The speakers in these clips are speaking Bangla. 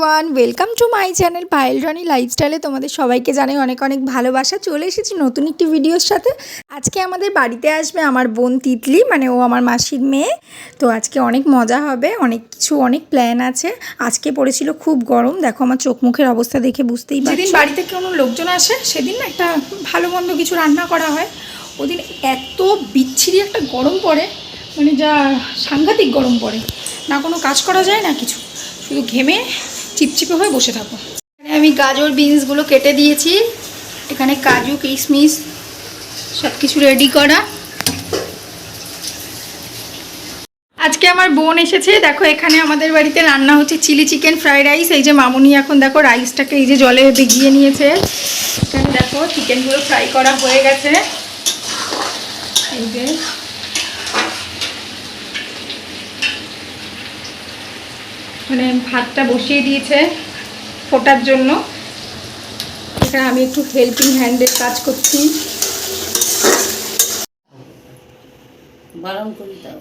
Everyone welcome to my channel Payel Rani লাইফস্টাইলে তোমাদের সবাইকে জানাই অনেক অনেক ভালোবাসা। চলে এসেছি নতুন একটি ভিডিওর সাথে। আজকে আমাদের বাড়িতে আসবে আমার বোন তিতলি মানে ও আমার মাসির মেয়ে। তো আজকে অনেক মজা হবে অনেক কিছু অনেক প্ল্যান আছে। আজকে পড়েছিল খুব গরম। দেখো আমার চোখ মুখের অবস্থা দেখে বুঝতেই পারছি। যেদিন বাড়িতে কোনো লোকজন আসে সেদিন একটা ভালো মন্দ কিছু রান্না করা হয়। ওদিন এত বিচ্ছিরি একটা গরম পড়ে মানে যা সাংঘাতিক গরম পড়ে। না কোনো কাজ করা যায় না কিছু। শুধু ঘেমে চিপচিপে হয়ে বসে থাকো। এখানে আমি গাজর বিনসগুলো কেটে দিয়েছি। এখানে কাজু, কিশমিশ সব কিছু রেডি করা। আজকে আমার বোন এসেছে। দেখো, এখানে আমাদের বাড়িতে রান্না হচ্ছে চিলি চিকেন ফ্রাইড রাইস। এই যে মামুনি এখন দেখো রাইসটাকে এই যে জলে ভিজিয়ে নিয়েছে। এখানে দেখো, চিকেনগুলো ফ্রাই করা হয়ে গেছে। এই যে মানে ভাতটা বসিয়ে দিয়েছে ফোটার জন্য। এখানে আমি একটু হেল্পিং হ্যান্ডের কাজ করছি।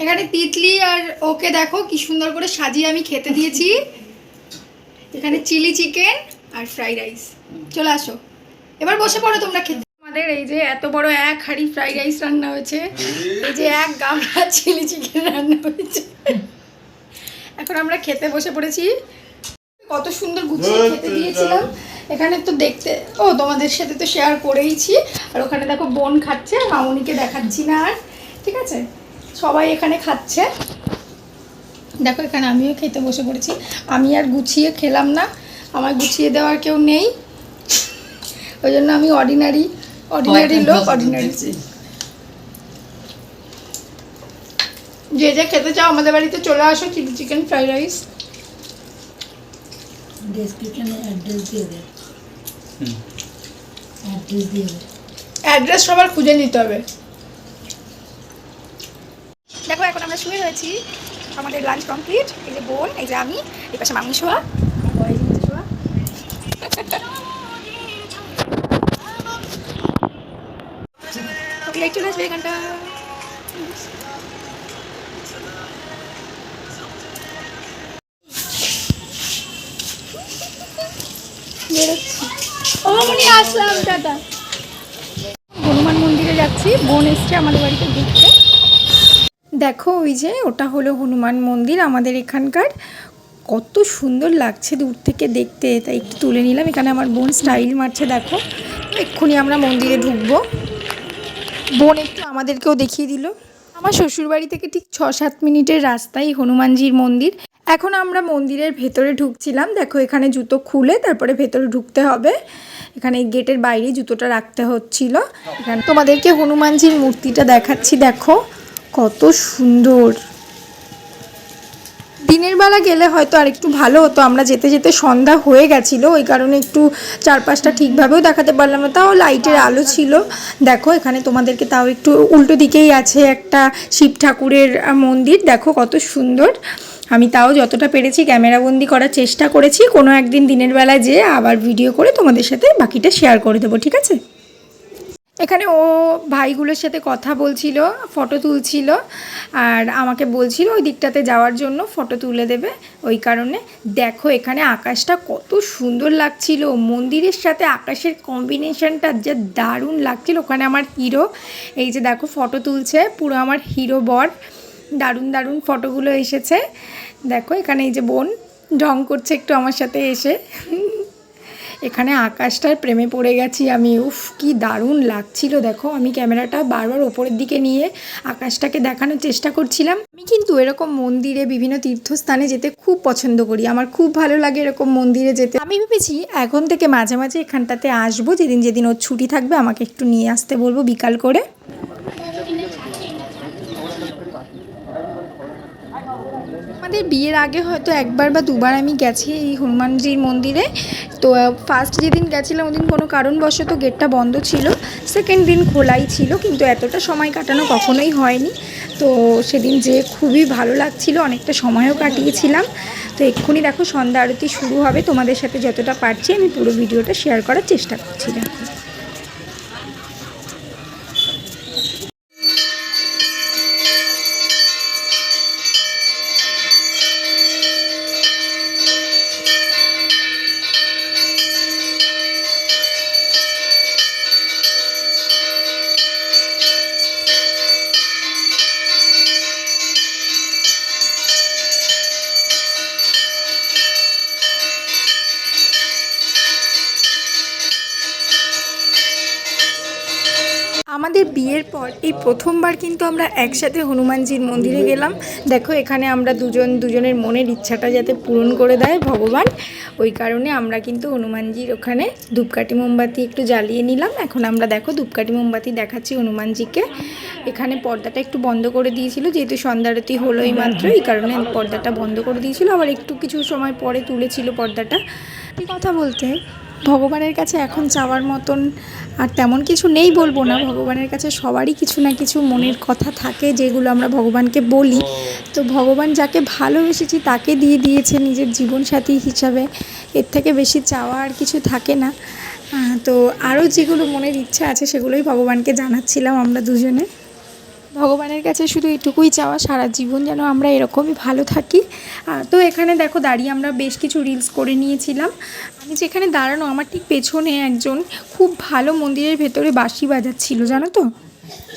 এখানে তিতলি আর ওকে দেখো কি সুন্দর করে সাজিয়ে আমি খেতে দিয়েছি। এখানে চিলি চিকেন আর ফ্রাইড রাইস। চলে আসো। এবার বসে পড়ো তোমরা খেতে। আমাদের এই যে এত বড় এক হাঁড়ি ফ্রাইড রাইস রান্না হয়েছে। এই যে এক গামলা চিলি চিকেন রান্না হয়েছে। এখন আমরা খেতে বসে পড়েছি। কত সুন্দর গুছিয়ে খেতে দিয়েছিলাম। এখানে তো দেখতে ও তোমাদের সাথে তো শেয়ার করেইছি। আর ওখানে দেখো বোন খাচ্ছে আর মামুনিকে দেখাচ্ছি না আর ঠিক আছে? সবাই এখানে খাচ্ছে। দেখো এখানে আমিও খেতে বসে পড়েছি। আমি আর গুছিয়ে খেলাম না। আমার গুছিয়ে দেওয়ার কেউ নেই। ওই জন্য আমি অর্ডিনারি অর্ডিনারি লোক অর্ডিনারি যে যে খেতে চাও আমাদের বাড়িতে চলে আসো চিলি চিকেন ফ্রাইড রাইস। ডেসক্রিপশনে অ্যাড্রেস দিয়ে দে। অ্যাড্রেস দিয়ে দে। অ্যাড্রেস সবার খুঁজে নিতে হবে। দেখো এখন আমরা শুয়ে রয়েছি। আমাদের লাঞ্চ কমপ্লিট এই যে বোন এই যে আমি এই পাশে মামি শোয়া। শোয়া চলে আসবে এখানটা হনুমান মন্দিরে যাচ্ছি। বোন এসছে আমাদের বাড়িতে ঘুরতে। দেখো, ওই যে ওটা হলো হনুমান মন্দির, আমাদের এখানকার। কত সুন্দর লাগছে দূর থেকে দেখতে। তাই একটু তুলে নিলাম। এখানে আমার বোন স্টাইল মারছে, দেখো। এক্ষুনি আমরা মন্দিরে ঢুকবো। বোন একটু আমাদেরকেও দেখিয়ে দিল। আমার শ্বশুরবাড়ি থেকে ঠিক ছ সাত মিনিটের রাস্তায় হনুমানজির মন্দির। এখন আমরা মন্দিরের ভেতরে ঢুকছিলাম। দেখো, এখানে জুতো খুলে তারপরে ভেতরে ঢুকতে হবে। এখানে গেটের বাইরে জুতোটা রাখতে হচ্ছিল। এখানে তোমাদেরকে হনুমানজির মূর্তিটা দেখাচ্ছি। দেখো, কত সুন্দর। দিনের বেলা গেলে হয়তো আর একটু ভালো হতো। আমরা যেতে যেতে সন্ধ্যা হয়ে গেছিল ওই কারণে একটু চারপাশটা ঠিকভাবেও দেখাতে পারলাম না। তাও লাইটের আলো ছিল। দেখো এখানে তোমাদেরকে তাও একটু উল্টো দিকেই আছে একটা শিব ঠাকুরের মন্দির। দেখো কত সুন্দর। আমি তাও যতটা পেরেছি ক্যামেরাবন্দি করার চেষ্টা করেছি। কোনো একদিন দিনের বেলা যেয়ে আবার ভিডিও করে তোমাদের সাথে বাকিটা শেয়ার করে দেবো ঠিক আছে? এখানে ও ভাইগুলোর সাথে কথা বলছিল ফটো তুলছিল আর আমাকে বলছিল ওই দিকটাতে যাওয়ার জন্য ফটো তুলে দেবে। ওই কারণে দেখো এখানে আকাশটা কত সুন্দর লাগছিল, মন্দিরের সাথে আকাশের কম্বিনেশনটা যে দারুণ লাগছিল। ওখানে আমার হিরো এই যে দেখো ফটো তুলছে, পুরো আমার হিরো বর। দারুণ দারুণ ফটোগুলো এসেছে। দেখো এখানে এই যে বোন, ঢং করছে একটু আমার সাথে এসে। এখানে আকাশটার প্রেমে পড়ে গেছি আমি। উফ, কি দারুণ লাগছিল। দেখো, আমি ক্যামেরাটা বারবার ওপরের দিকে নিয়ে আকাশটাকে দেখানোর চেষ্টা করছিলাম। আমি কিন্তু এরকম মন্দিরে বিভিন্ন তীর্থস্থানে যেতে খুব পছন্দ করি। আমার খুব ভালো লাগে এরকম মন্দিরে যেতে। আমি ভেবেছি এখন থেকে মাঝে মাঝে এখানটাতে আসব। যেদিন যেদিন ওর ছুটি থাকবে, আমাকে একটু নিয়ে আসতে বলব বিকাল করে। আমাদের বিয়ের আগে হয়তো একবার বা দুবার আমি গেছি এই হনুমানজির মন্দিরে। তো ফার্স্ট যেদিন গেছিলাম ওদিন কোনো কারণবশত গেটটা বন্ধ ছিল সেকেন্ড দিন খোলাই ছিল, কিন্তু এতটা সময় কাটানো কখনোই হয়নি। তো, সেদিন যে খুবই ভালো লাগছিল, অনেকটা সময়ও কাটিয়েছিলাম। তো, এক্ষুনি দেখো সন্ধ্যা আরতি শুরু হবে, তোমাদের সাথে যতটা পারছি আমি পুরো ভিডিওটা শেয়ার করার চেষ্টা করছিলাম আমাদের বিয়ের পর এই প্রথমবার কিন্তু আমরা একসাথে হনুমানজির মন্দিরে গেলাম। দেখো, এখানে আমরা দুজন, দুজনের মনের ইচ্ছাটা যাতে পূরণ করে দেয় ভগবান। ওই কারণে আমরা কিন্তু হনুমানজির ওখানে ধূপকাঠি মোমবাতি একটু জ্বালিয়ে নিলাম। এখন আমরা দেখো, ধূপকাঠি মোমবাতি দেখাচ্ছি হনুমানজিকে। এখানে পর্দাটা একটু বন্ধ করে দিয়েছিল, যেহেতু সন্ধ্যারতি হলো এই মাত্র, এই কারণে পর্দাটা বন্ধ করে দিয়েছিল। আবার একটু কিছু সময় পরে তুলেছিল পর্দাটা। কথা বলতে ভগবানের কাছে এখন চাওয়ার মতন আর তেমন কিছু নেই বলব না। ভগবানের কাছে সবারই কিছু না কিছু মনের কথা থাকে যেগুলো আমরা ভগবানকে বলি। তো ভগবান যাকে ভালোবেসেছি তাকে দিয়ে দিয়েছে নিজের জীবনসাথী হিসাবে। এর থেকে বেশি চাওয়া আর কিছু থাকে না। তো আরও যেগুলো মনের ইচ্ছা আছে সেগুলোই ভগবানকে জানাচ্ছিলাম আমরা দুজনে। ভগবানের কাছে শুধু এটুকুই চাওয়া, সারা জীবন যেন আমরা এরকমই ভালো থাকি। তো এখানে দেখো দাঁড়িয়ে আমরা বেশ কিছু রিলস করে নিয়েছিলাম। আমি যেখানে দাঁড়ানো, আমার ঠিক পেছনে একজন খুব ভালো মন্দিরের ভেতরে বাঁশি বাজাচ্ছিল, জানো তো?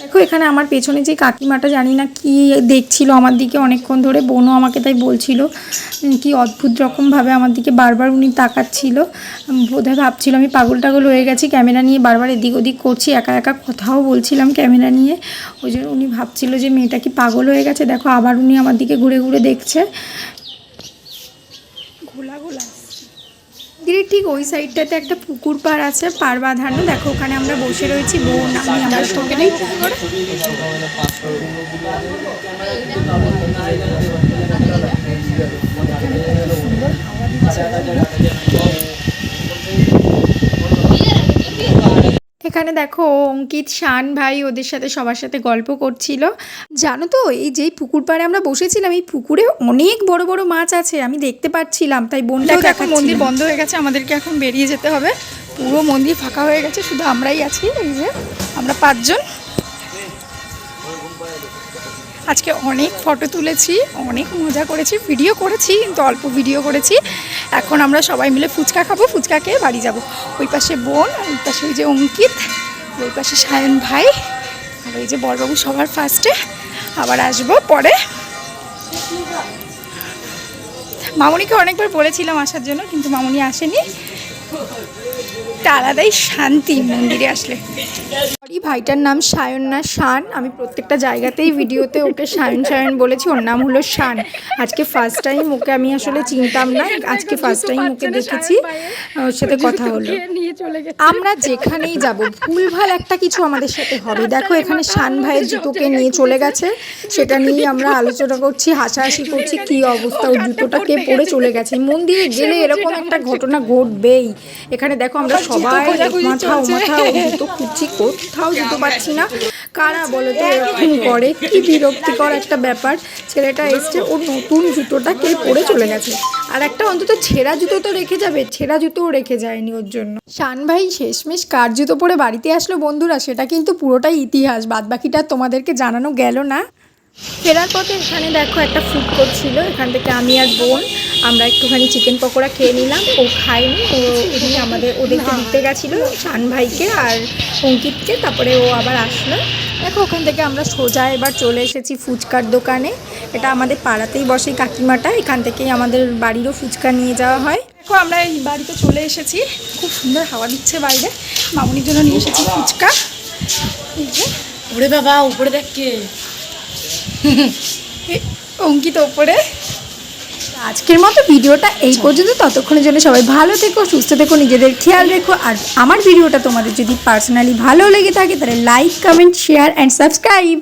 দেখো, এখানে আমার পেছনে যে কাকিমাটা জানি না কি দেখছিল আমার দিকে অনেকক্ষণ ধরে, বোনও আমাকে তাই বলছিল কি অদ্ভুত রকমভাবে আমার দিকে বারবার উনি তাকাচ্ছিল। বোধহয় ভাবছিল আমি পাগল টাগল হয়ে গেছি, ক্যামেরা নিয়ে বারবার এদিক ওদিক করছি, একা একা কথাও বলছিলাম ক্যামেরা নিয়ে। ওই জন্য উনি ভাবছিল যে মেয়েটা কি পাগল হয়ে গেছে, দেখো আবার উনি আমার দিকে ঘুরে ঘুরে দেখছে। মন্দিরের ঠিক ওই সাইডটাতে একটা পুকুর পাড় আছে পার বাঁধানো। দেখো, ওখানে আমরা বসে রয়েছি বোন আমি আমার সঙ্গে নেই এখানে দেখো অঙ্কিত শান ভাই ওদের সাথে সবার সাথে গল্প করছিল। জানো তো এই যেই পুকুর পাড়ে আমরা বসেছিলাম এই পুকুরে অনেক বড় বড় মাছ আছে আমি দেখতে পাচ্ছিলাম। তাই বোনটা দেখো মন্দির বন্ধ হয়ে গেছে আমাদেরকে এখন বেরিয়ে যেতে হবে। পুরো মন্দির ফাঁকা হয়ে গেছে শুধু আমরাই আছি এই যে আমরা পাঁচজন। আজকে অনেক ফটো তুলেছি, অনেক মজা করেছি ভিডিও করেছি, কিন্তু অল্প ভিডিও করেছি। এখন আমরা সবাই মিলে ফুচকা খাব, ফুচকা খেয়ে বাড়ি যাব। ওই পাশে বোন, ওই পাশে ওই যে অঙ্কিত, ওই পাশে সায়ন ভাই, আর ওই যে বড়বাবু সবার ফার্স্টে আবার আসব পরে। মামুনিকে অনেকবার বলেছিলাম আসার জন্য, কিন্তু মামুনি আসেনি। একটা আলাদাই শান্তি মন্দিরে আসলে। এই ভাইটার নাম সায়ন না শান। আমি প্রত্যেকটা জায়গাতেই ভিডিওতে ওকে সায়ন সায়ন বলেছি, ওর নাম হলো শান। আজকে ফার্স্ট টাইম ওকে আমি আসলে চিনতাম না, আজকে ফার্স্ট টাইম ওকে দেখেছি। ওর সাথে কথা হলো। আমরা যেখানেই যাব, ভুলভাল একটা কিছু আমাদের সাথে হবে। দেখো, এখানে শান ভাইয়ের জুতোকে নিয়ে চলে গেছে। সেটা নিয়েই আমরা আলোচনা করছি, হাসাহাসি করছি, কি অবস্থা, ওর জুতোটা কে পরে চলে গেছে। মন্দিরে গেলে এরকম একটা ঘটনা ঘটবেই। এখানে দেখো, আমরা সবাই মাথা মাথা ও জুতো খুঁজছি কোথাও জুতো পাচ্ছি না। কারা বলো তো এরকম করে? কি বিরক্তিকর একটা ব্যাপার। ছেলেটা এসছে ওর নতুন জুতোটা কে পরে চলে গেছে। আর একটা অন্তত ছেঁড়া জুতো তো রেখে যাবে ছেঁড়া জুতোও রেখে যায়নি ওর জন্য। শান ভাই শেষমেশ কার জুতো পরে বাড়িতে আসলো বন্ধুরা? সেটা কিন্তু পুরোটাই ইতিহাস বাদবাকিটা তোমাদেরকে জানানো গেল না? ফেরার পথে এখানে দেখো একটা ফুড কোর্ট ছিল এখান থেকে আমি আর বোন আমরা একটুখানি চিকেন পকোড়া খেয়ে নিলাম। ও খাইনি ও এমনি আমাদের ওদেরকে দিতে গেছিল শান ভাইকে আর অঙ্কিতকে তারপরে ও আবার আসলো। দেখো ওখান থেকে আমরা সোজা এবার চলে এসেছি ফুচকার দোকানে। এটা আমাদের পাড়াতেই বসে কাকিমাটা এখান থেকেই আমাদের বাড়িরও ফুচকা নিয়ে যাওয়া হয়। দেখো আমরা এই বাড়িতে চলে এসেছি খুব সুন্দর হাওয়া দিচ্ছে বাইরে। মামুনির জন্য নিয়ে এসেছি ফুচকা। এই যে। ওরে বাবা উপরে দেখ কে। অঙ্কিত ওপরে। আজকের মতো ভিডিওটা এই পর্যন্ত। ততক্ষণের জন্য সবাই ভালো থেকো, সুস্থ থেকো, নিজেদের খেয়াল রেখো। আর আমার ভিডিওটা তোমাদের যদি পার্সোনালি ভালো লেগে থাকে, তাহলে like, comment, share and subscribe